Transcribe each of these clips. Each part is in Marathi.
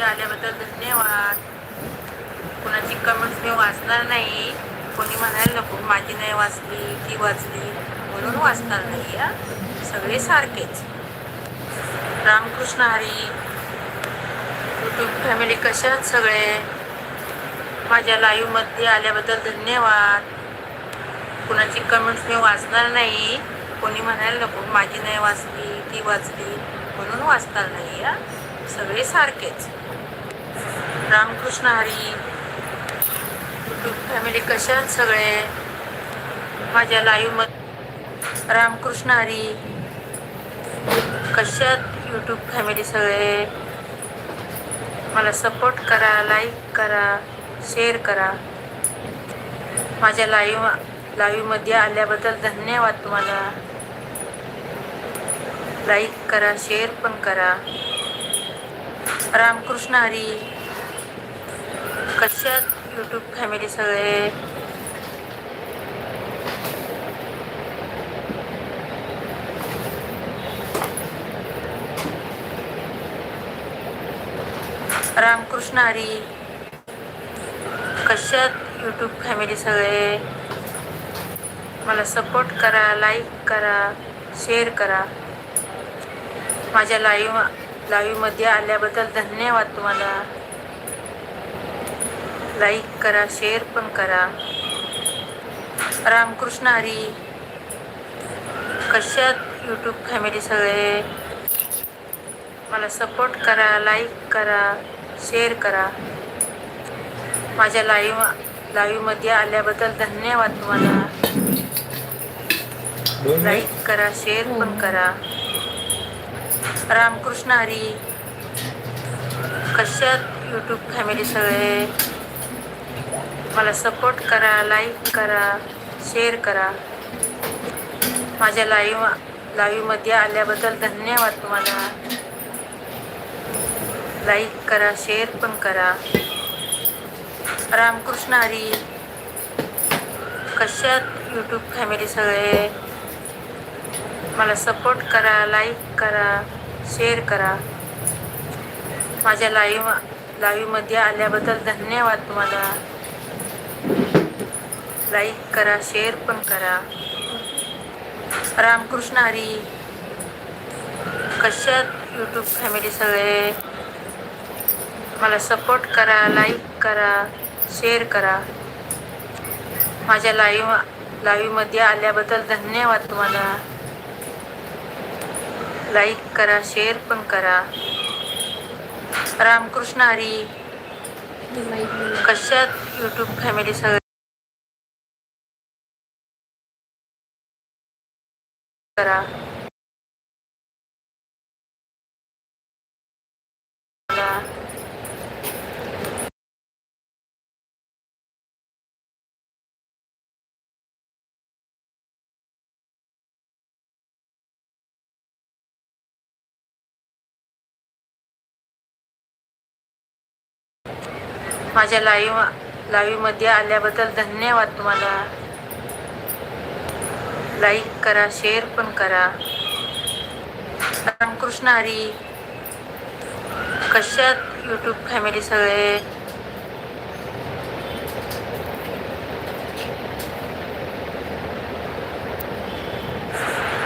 माझ्या आल्याबद्दल धन्यवाद. कुणाची कमेंट्स मी वाचणार नाही. कोणी म्हणायला नको माझी नाही वाचली ती वाचली. म्हणून वाचणार नाही या सगळे सारखेच. रामकृष्ण हरी यूट्यूब फॅमिली कशात सगळे? माझ्या लाईव्हमध्ये आल्याबद्दल धन्यवाद. कुणाची कमेंट्स मी वाचणार नाही. कोणी म्हणायला नको माझी नाही वाचली ती वाचली. म्हणून वाचणार नाही या सगळे सारखेच. रामकृष्ण हरी यूट्यूब फॅमिली कशात सगळे? माझ्या लाईव्हमध्ये रामकृष्ण हरी कशात यूट्यूब फॅमिली सगळे? मला सपोर्ट करा लाईक करा शेअर करा. माझ्या लाईव्ह लाईव्हमध्ये आल्याबद्दल धन्यवाद तुम्हाला. लाईक करा शेअर पण करा. रामकृष्ण हरी कशात यूट्यूब फॅमिली सगळे? रामकृष्ण हरी कशात यूट्यूब फॅमिली सगळे? मला सपोर्ट करा लाईक करा शेअर करा. माझ्या लाईव्ह लाईव्हमध्ये आल्याबद्दल धन्यवाद तुम्हाला. लाईक करा शेअर पण करा. रामकृष्ण हरी कशात यूट्यूब फॅमिली सगळे? मला सपोर्ट करा लाईक करा शेअर करा. माझ्या लाईव्ह लाईव्हमध्ये आल्याबद्दल धन्यवाद तुम्हाला. लाईक करा शेअर पण करा. रामकृष्ण हरी कशात यूट्यूब फॅमिली सगळे? मला सपोर्ट करा लाईक करा शेअर करा. माझ्या लाईव्ह लाईव्हमध्ये आल्याबद्दल धन्यवाद तुम्हाला. लाईक करा शेअर पण करा. रामकृष्ण हरी कशात यूट्यूब फॅमिली सगळे? मला सपोर्ट करा लाईक करा शेअर करा. माझ्या लाईव्ह लाईव्हमध्ये आल्याबद्दल धन्यवाद तुम्हाला. लाईक करा शेअर पण करा. रामकृष्ण हरी. कशात यूट्यूब फॅमिली सगळे? मला सपोर्ट करा लाईक करा शेअर करा. माझ्या लाईव्ह लाईव्हमध्ये आल्याबद्दल धन्यवाद तुम्हाला. लाईक करा शेअर पण करा. रामकृष्ण हरी. कशात यूट्यूब फॅमिली सगळे? करा. माझ्या लाईव्ह लाईव्हमध्ये आल्याबद्दल धन्यवाद तुम्हाला. लाईक करा शेअर पण करा. रामकृष्ण हरी कशात यूट्यूब फॅमिली सगळे?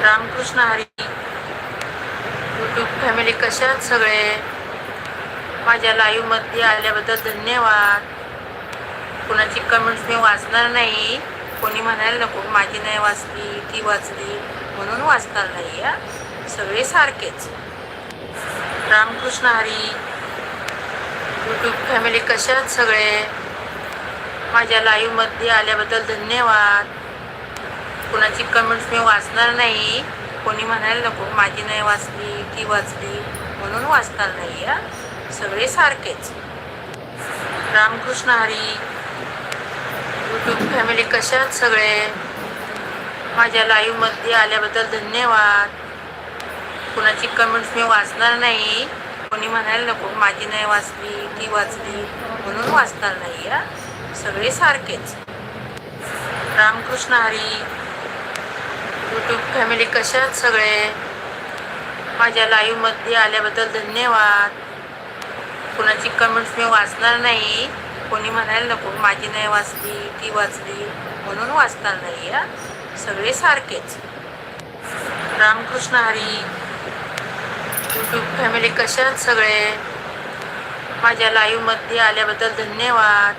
रामकृष्ण हरी यूट्यूब फॅमिली कशात सगळे? माझ्या लाईव्हमध्ये आल्याबद्दल धन्यवाद. कुणाची कमेंट्स मी वाचणार नाही. कोणी म्हणायला नको माझी नाही वाचली ती वाचली म्हणून वाचणार नाही या सगळे सारखेच. रामकृष्ण हरी यूट्यूब फॅमिली कशात सगळे? माझ्या लाईव्हमध्ये आल्याबद्दल धन्यवाद. कुणाची कमेंट्स मी वाचणार नाही. कोणी म्हणायला नको माझी नाही वाचली ती वाचली म्हणून वाचणार नाही या सगळे सारखेच. रामकृष्ण हरी यूट्यूब फॅमिली कशात सगळे? माझ्या लाईव्हमध्ये आल्याबद्दल धन्यवाद. कुणाची कमेंट्स मी वाचणार नाही. कोणी म्हणायला नको माझी नाही वाचली ती वाचली म्हणून वाचणार नाही या सगळे सारखेच. रामकृष्ण हरी यूट्यूब फॅमिली कशात सगळे? माझ्या लाईव्हमध्ये आल्याबद्दल धन्यवाद. कुणाची कमेंट्स मी वाचणार नाही. कोणी म्हणायला नको माझी नाही वाचली ती वाचली म्हणून वाचणार नाही या सगळे सारखेच. रामकृष्ण हरी यूट्यूब फॅमिली कशात सगळे? माझ्या लाईव्हमध्ये आल्याबद्दल धन्यवाद.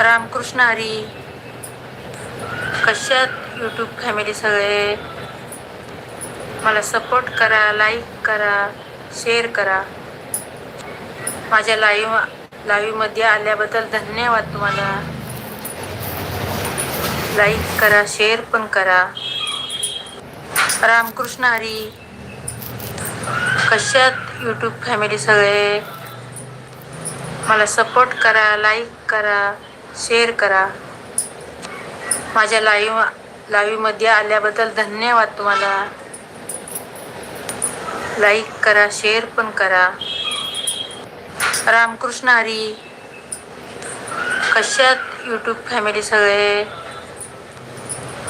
रामकृष्ण हरी कशात यूट्यूब फॅमिली सगळे? मला सपोर्ट करा लाईक करा शेअर करा. माझ्या लाईव्ह लाईव्हमध्ये आल्याबद्दल धन्यवाद तुम्हाला. लाईक करा शेअर पण करा. रामकृष्ण हरी कशात यूट्यूब फॅमिली सगळे? मला सपोर्ट करा लाईक करा शेअर करा. माझ्या लाईव्ह लाईव्हमध्ये आल्याबद्दल धन्यवाद तुम्हाला. लाईक करा शेअर पण करा. रामकृष्ण हरी. कशात यूट्यूब फॅमिली सगळे?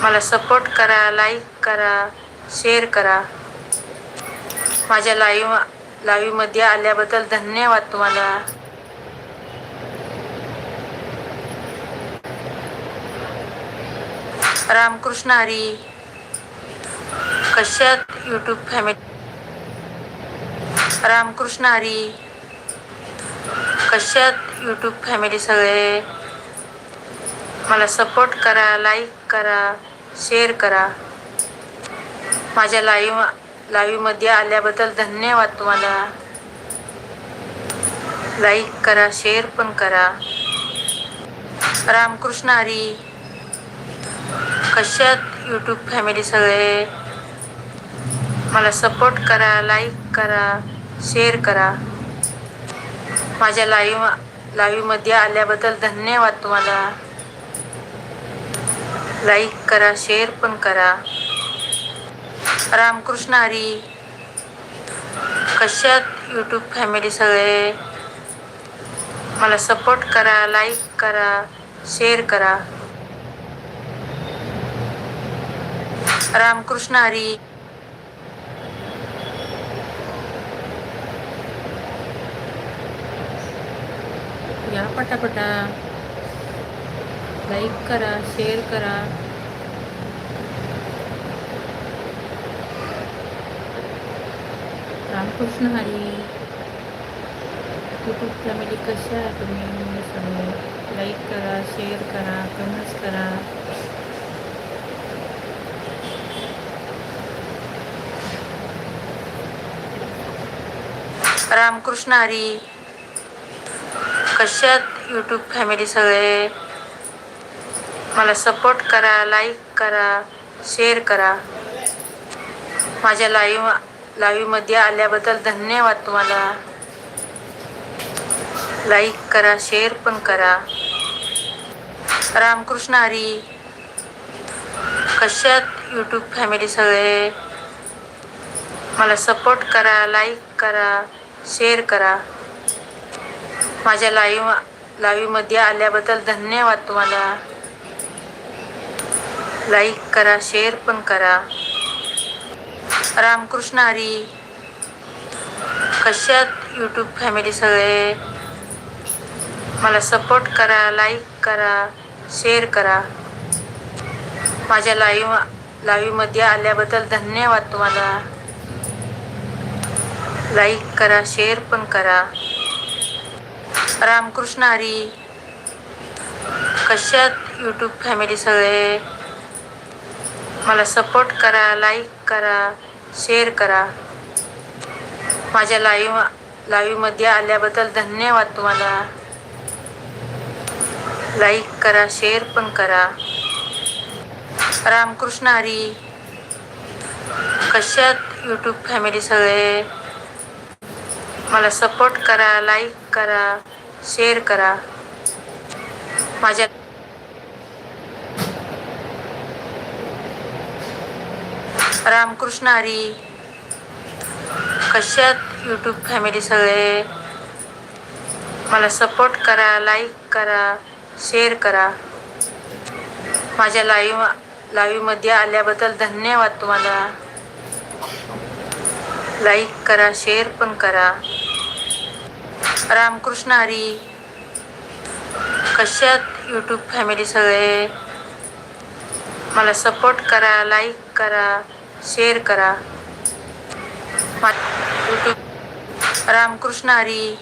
मला सपोर्ट करा लाईक करा शेअर करा. माझ्या लाईव्ह लाईव्हमध्ये आल्याबद्दल धन्यवाद तुम्हाला. रामकृष्ण हरी. कशात यूट्यूब फॅमिली रामकृष्ण हरी. कशात यूट्यूब फॅमिली सगळे? मला सपोर्ट करा लाईक करा शेअर करा. माझ्या लाईव्ह लाईव्हमध्ये आल्याबद्दल धन्यवाद तुम्हाला. लाईक करा शेअर पण करा. रामकृष्ण हरी कशात यूट्यूब फॅमिली सगळे? मला सपोर्ट करा लाईक करा शेअर करा. माझ्या लाईव्ह लाईव्हमध्ये आल्याबद्दल धन्यवाद तुम्हाला. लाईक करा शेअर पण करा. रामकृष्ण हरी कशात यूट्यूब फॅमिली सगळे? मला सपोर्ट करा लाईक करा शेअर करा. रामकृष्ण हरी या पटापटा. लाईक करा शेअर करा. रामकृष्ण हरी. यूट्यूब फॅमिली कशा आहे तुम्ही? सगळे. लाईक करा शेअर करा कमेंट्स करा. रामकृष्ण हरी. कशात यूट्यूब फॅमिली सगळे? मला सपोर्ट करा लाईक करा शेअर करा. माझ्या लाईव्ह लाईव्हमध्ये आल्याबद्दल धन्यवाद तुम्हाला. लाईक करा शेअर पण करा. रामकृष्ण हरी कशात यूट्यूब फॅमिली सगळे? मला सपोर्ट करा लाईक करा शेअर करा. माझ्या लाईव्ह लाईव्हमध्ये आल्याबद्दल धन्यवाद तुम्हाला. लाईक करा शेअर पण करा. रामकृष्ण हरी कशात यूट्यूब फॅमिली सगळे? मला सपोर्ट करा लाईक करा शेअर करा. माझ्या लाईव्ह लाईव्हमध्ये आल्याबद्दल धन्यवाद तुम्हाला. लाईक करा शेअर पण करा. रामकृष्ण हरी. कशात यूट्यूब फॅमिली सगळे? मला सपोर्ट करा लाईक करा शेअर करा. माझ्या लाईव्ह लाईव्हमध्ये आल्याबद्दल धन्यवाद तुम्हाला. लाईक करा शेअर पण करा. रामकृष्ण हरी. कशात यूट्यूब फॅमिली सगळे? मला सपोर्ट करा लाईक करा. शेअर करा. माझ्या रामकृष्ण हरी. कशात यूट्यूब फॅमिली सगळे? मला सपोर्ट करा लाईक करा शेअर करा. माझ्या लाईव्ह लाईव्हमध्ये आल्याबद्दल धन्यवाद तुम्हाला. लाईक करा शेअर पण करा. रामकृष्ण हरी कशात यूट्यूब फॅमिली सगळे. मला सपोर्ट करा लाईक करा शेअर करा. यूट्यूब रामकृष्ण हरी.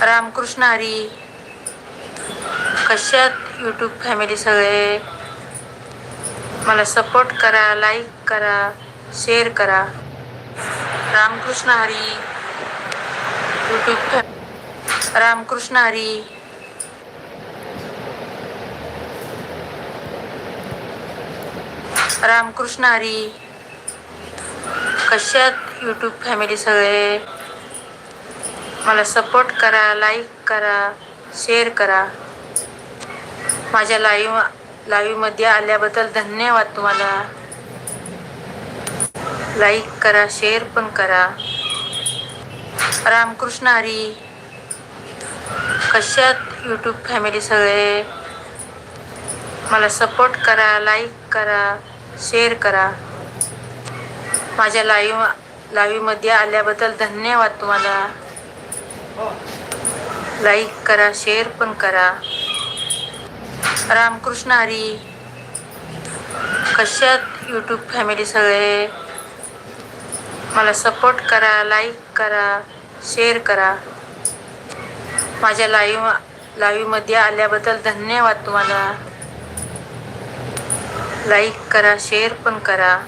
रामकृष्ण हरी. कशात यूट्यूब फॅमिली सगळे. मला सपोर्ट करा लाईक करा शेअर करा. रामकृष्ण हरी. यूट्यूब रामकृष्ण हरी. रामकृष्ण हरी. कशात यूट्यूब फॅमिली सगळे? मला सपोर्ट करा लाईक करा शेअर करा. माझ्या लाईव्ह लाईव्हमध्ये आल्याबद्दल धन्यवाद तुम्हाला. लाईक करा शेअर पण करा. रामकृष्ण हरी. कशात यूट्यूब फॅमिली सगळे? मला सपोर्ट करा लाईक करा शेअर करा. माझ्या लाईव्ह लाईव्हमध्ये आल्याबद्दल धन्यवाद तुम्हाला. लाईक करा शेअर पण करा. रामकृष्ण हरी. कशात यूट्यूब फॅमिली सगळे? मला सपोर्ट करा लाईक करा. शेअर करा. माझ्या लाईव्ह लाईव्हमध्ये आल्याबद्दल धन्यवाद तुम्हाला. लाईक करा शेअर पण करा.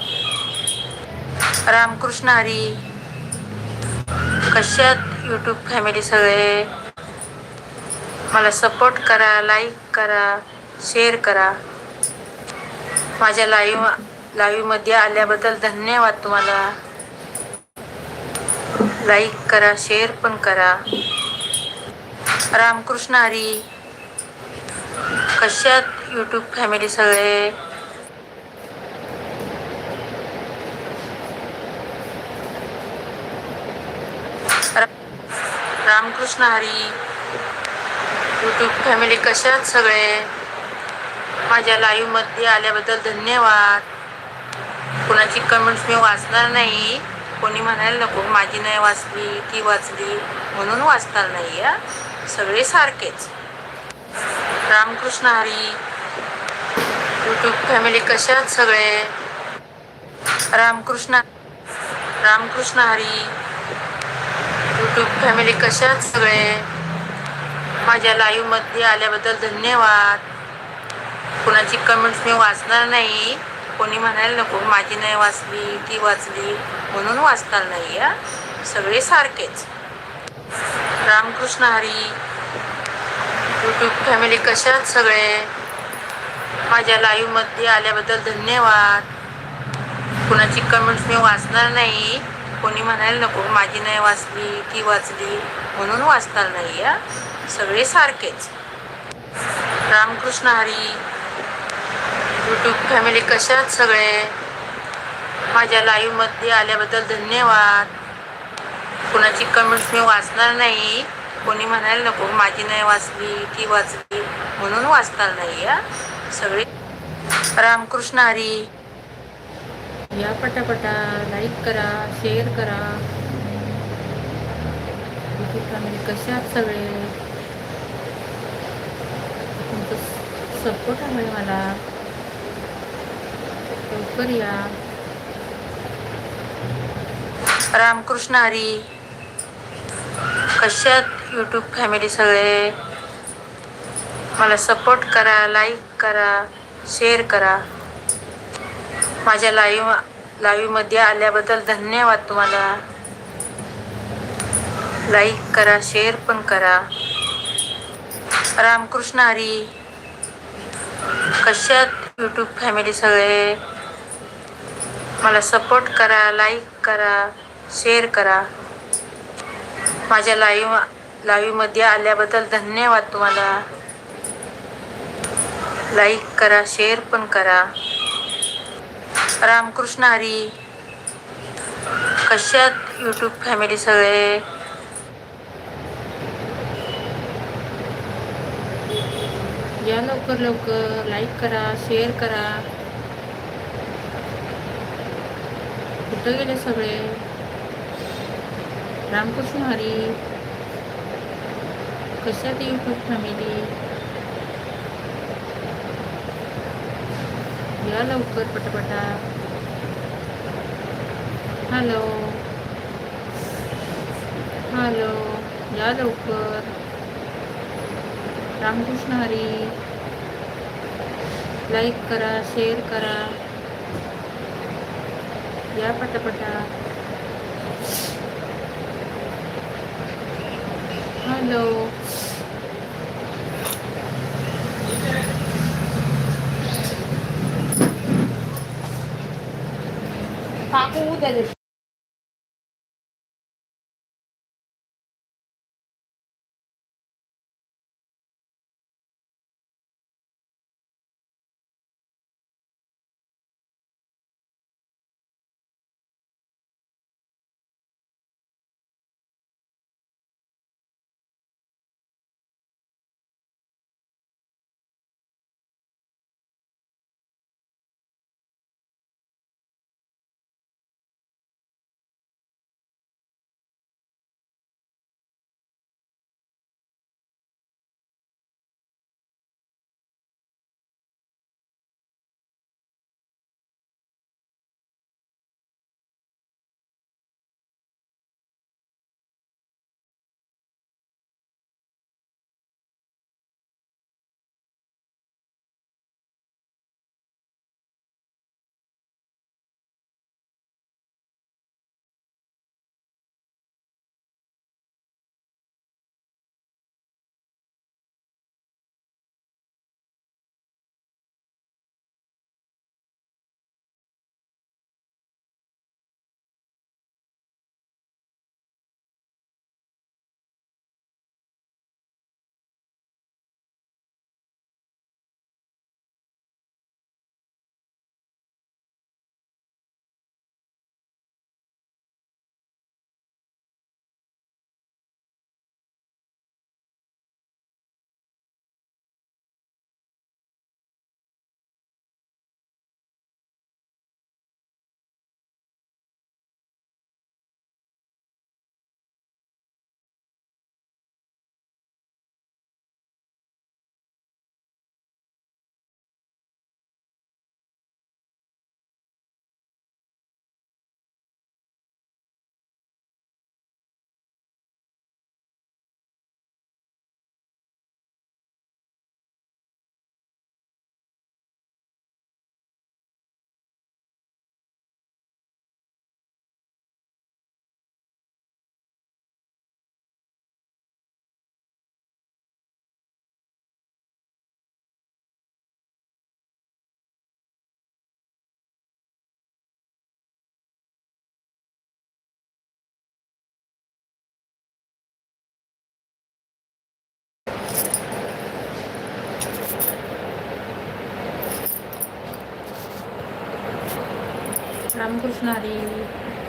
रामकृष्ण हरी. कशात यूट्यूब फॅमिली सगळे? मला सपोर्ट करा लाईक करा शेअर करा. माझ्या लाईव्ह लाईव्हमध्ये आल्याबद्दल धन्यवाद तुम्हाला. लाईक करा शेअर पण करा. रामकृष्ण हरी कशात यूट्यूब फॅमिली सगळे? रामकृष्ण हरी यूट्यूब फॅमिली कशात सगळे? माझ्या लाईव्हमध्ये आल्याबद्दल धन्यवाद. कुणाची कमेंट्स मी वाचणार नाही. कोणी म्हणायला नको माझी नाही वाचली ती वाचली म्हणून वाचणार नाही या सगळे सारखेच. रामकृष्ण हरी यूट्यूब फॅमिली कशात सगळे? रामकृष्ण रामकृष्ण हरी यूट्यूब फॅमिली कशात सगळे? माझ्या लाईव्हमध्ये आल्याबद्दल धन्यवाद. कुणाची कमेंट्स मी वाचणार नाही. कोणी म्हणायला नको माझी नाही वाचली ती वाचली. म्हणून वाचणार नाही या सगळे सारखेच. रामकृष्ण हरी यूट्यूब फॅमिली कशात सगळे? माझ्या लाईव्हमध्ये आल्याबद्दल धन्यवाद. कुणाची कमेंट्स मी वाचणार नाही. कोणी म्हणायला नको माझी नाही वाचली ती वाचली. म्हणून वाचणार नाही या सगळे सारखेच. रामकृष्ण हरी यूट्यूब फॅमिली कशात सगळे? माझ्या लाईव्हमध्ये आल्याबद्दल धन्यवाद. कुणाची कमेंट्स मी वाचणार नाही. कोणी म्हणायला नको माझी नाही वाचली ती वाचली म्हणून वाचणार नाही या सगळे. रामकृष्ण हरी. या पटापटा लाईक करा शेअर करा. यूट्यूब फॅमिली कशात सगळे? तुमचं सपोर्ट आहे मला. लवकर या रामकृष्ण हरी. कशात यूट्यूब फॅमिली सगळे? मला सपोर्ट करा लाईक करा शेअर करा. माझ्या लाईव्ह लाईव्हमध्ये आल्याबद्दल धन्यवाद तुम्हाला. लाईक करा शेअर पण करा. रामकृष्ण हरी. कशात यूट्यूब फॅमिली सगळे? मला सपोर्ट करा लाईक करा शेअर करा. माझ्या लाईव्ह लाईव्हमध्ये आल्याबद्दल धन्यवाद तुम्हाला. लाईक करा शेअर पण करा. रामकृष्ण हरी कशात यूट्यूब फॅमिली सगळे? या लवकर लवकर. लाईक करा शेअर करा. कुठं गेले सगळे. रामकृष्ण हरी. कशात खूप फॅमिली या लवकर पटापटा. हॅलो हॅलो या लवकर. रामकृष्ण हरी. लाईक करा शेअर करा. या पटापटा हॅलो काकू रामकृष्ण हरी.